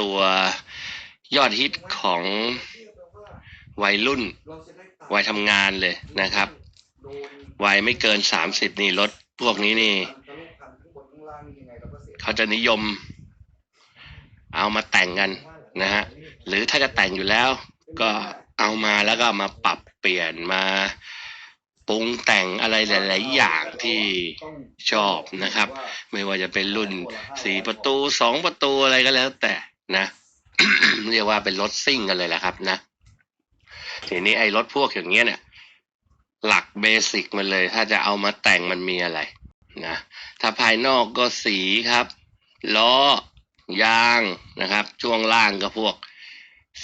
ตัวยอดฮิตของวัยรุ่น วัยทำงานเลยนะครับ วัยไม่เกินสามสิบนี่รถพวกนี้นี่ เขาจะนิยม เอามาแต่งกันนะฮะ หรือถ้าจะแต่งอยู่แล้ว ก็เอามาแล้วก็มาปรับเปลี่ยนมาปรุงแต่งอะไรหลาย ๆ อย่างที่ชอบนะครับ ไม่ว่าจะเป็นรุ่นสี่ประตูสองประตูอะไรก็แล้วแต่ นะเรียกว่าเป็นรถซิ่งกันเลยแหละครับนะทีนี้ไอ้รถพวกอย่างเงี้ยเนี่ยหลักเบสิกมันเลย ถ้าจะเอามาแต่งมันมีอะไรนะถ้าภายนอกก็สีครับล้อยางนะครับ ช่วงล่างก็พวก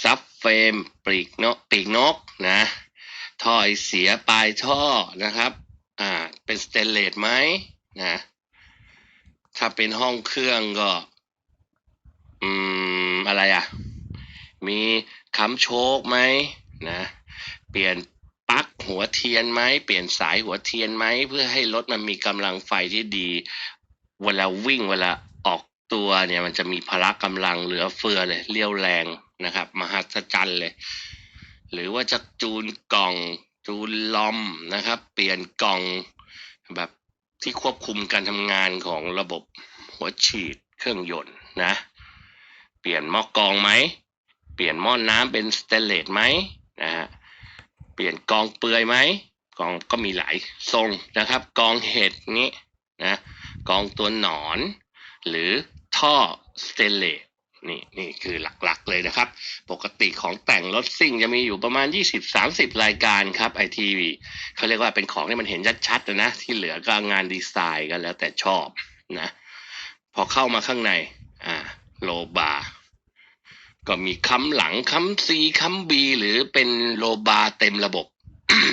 ซับเฟรมปีกนกปีกนกนะท่อไอเสียปลายท่อนะครับ อ่าเป็นสเตนเลสไหมนะถ้าเป็นห้องเครื่องก็ อืม อะไรอะ มีค้ำโชคไหมนะ เปลี่ยนปลั๊กหัวเทียนไหม เปลี่ยนสายหัวเทียนไหม เพื่อให้รถมันมีกำลังไฟที่ดี เวลาวิ่งเวลาออกตัวเนี่ยมันจะมีพละกำลังเหลือเฟือเลยเรี่ยวแรงนะครับมหัศจรรย์เลย หรือว่าจะจูนกล่องจูนลอมนะครับ เปลี่ยนกล่องแบบที่ควบคุมการทำงานของระบบหัวฉีดเครื่องยนต์นะ เปลี่ยนหม้อกรองไหม เปลี่ยนหม้อน้ำเป็นสเตนเลสไหมนะฮะเปลี่ยนกองเปลือยไหมกองก็มีหลายทรงนะครับ กองเห็ดนี้นะกองตัวหนอน หรือท่อสเตนเลสนี่นี่คือหลักๆเลยนะครับ ปกติของแต่งรถซิ่งจะมีอยู่ประมาณ 20-30 รายการครับไอทีวีเขาเรียกว่าเป็นของที่มันเห็นชัดๆนะนะที่เหลือก็งานดีไซน์กันแล้วแต่ชอบนะ พอเข้ามาข้างในอ่าโลบาร์ ก็มีคำหลังคำซีคำบีหรือเป็นโลบาเต็มระบบ